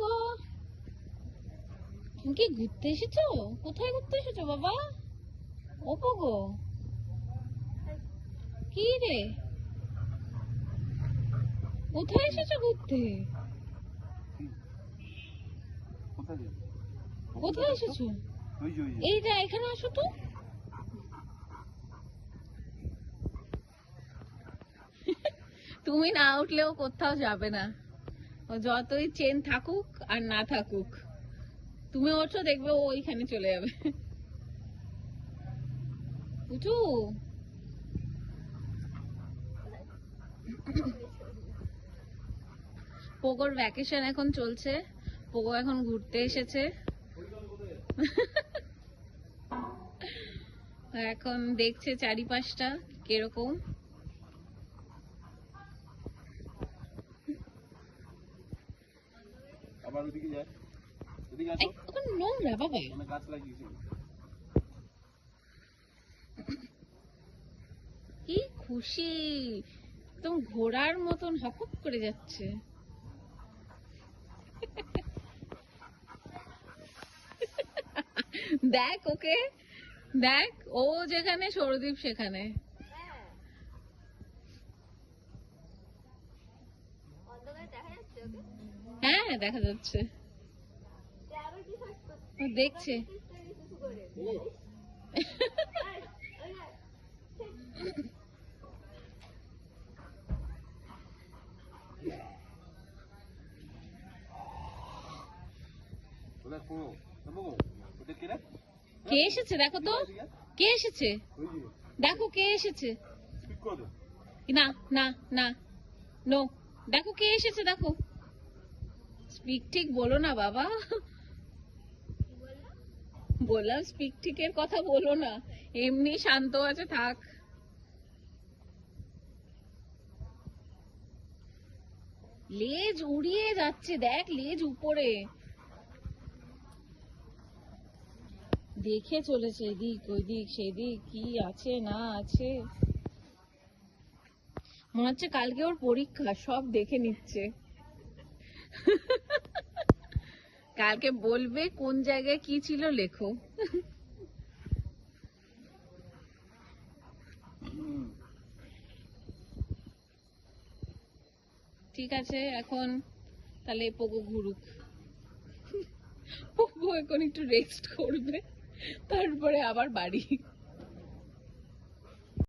গো তুমি কি ঘুরতে এসেছ? কোথায় ঘুরতে এসেছ বাবা? ওপো গো। কি রে? কোথায় এসেছ ঘুরতে? কোথায় এসেছ? ওই যে, এই যা এখানে আসো তো। তুমি না উঠলেও কোথাও যাবে না। যতই চেন থাকুক আর না থাকুক, তুমি ওঠো দেখবে ও ওইখানে চলে যাবে। পুচু পোগোর ভ্যাকেশন এখন চলছে। পোগো এখন ঘুরতে এসেছে। এখন দেখছে চারিপাশটা কীরকম। আবার ওদিকে যায়। ওদিকে আসো। ওখানে নোংরা বাবা। ওখানে গাছ লাগিয়েছে কি খুশি। একদম ঘোড়ার মতন হকপ করে যাচ্ছে। দেখ ওকে দেখ ও যেখানে সৌরদীপ সেখানে। হ্যাঁ দেখা যাচ্ছে। দেখছে। কে এসেছে, দেখো তো। কে এসেছে? দেখো কে এসেছে। না না না। নো, দেখো কে এসেছে, দেখো। স্পিক ঠিক বলো না বাবা। বললাম স্পিক ঠিকের কথা বলো না। এমনি শান্ত আছে, থাক। লেজ উড়িয়ে যাচ্ছে, দেখ লেজ উপরে। দেখে চলেছে এদিক, ওইদিক, সেদিক, কি আছে, না আছে। মনে হচ্ছে কালকে ওর পরীক্ষা, সব দেখে নিচ্ছে। কালকে বলবে কোন জায়গায় কি ছিল লেখো। ঠিক আছে, এখন তাহলে পোগো ঘুরুক। পোগো এখন একটু রেস্ট করবে, তারপরে আবার বাড়ি।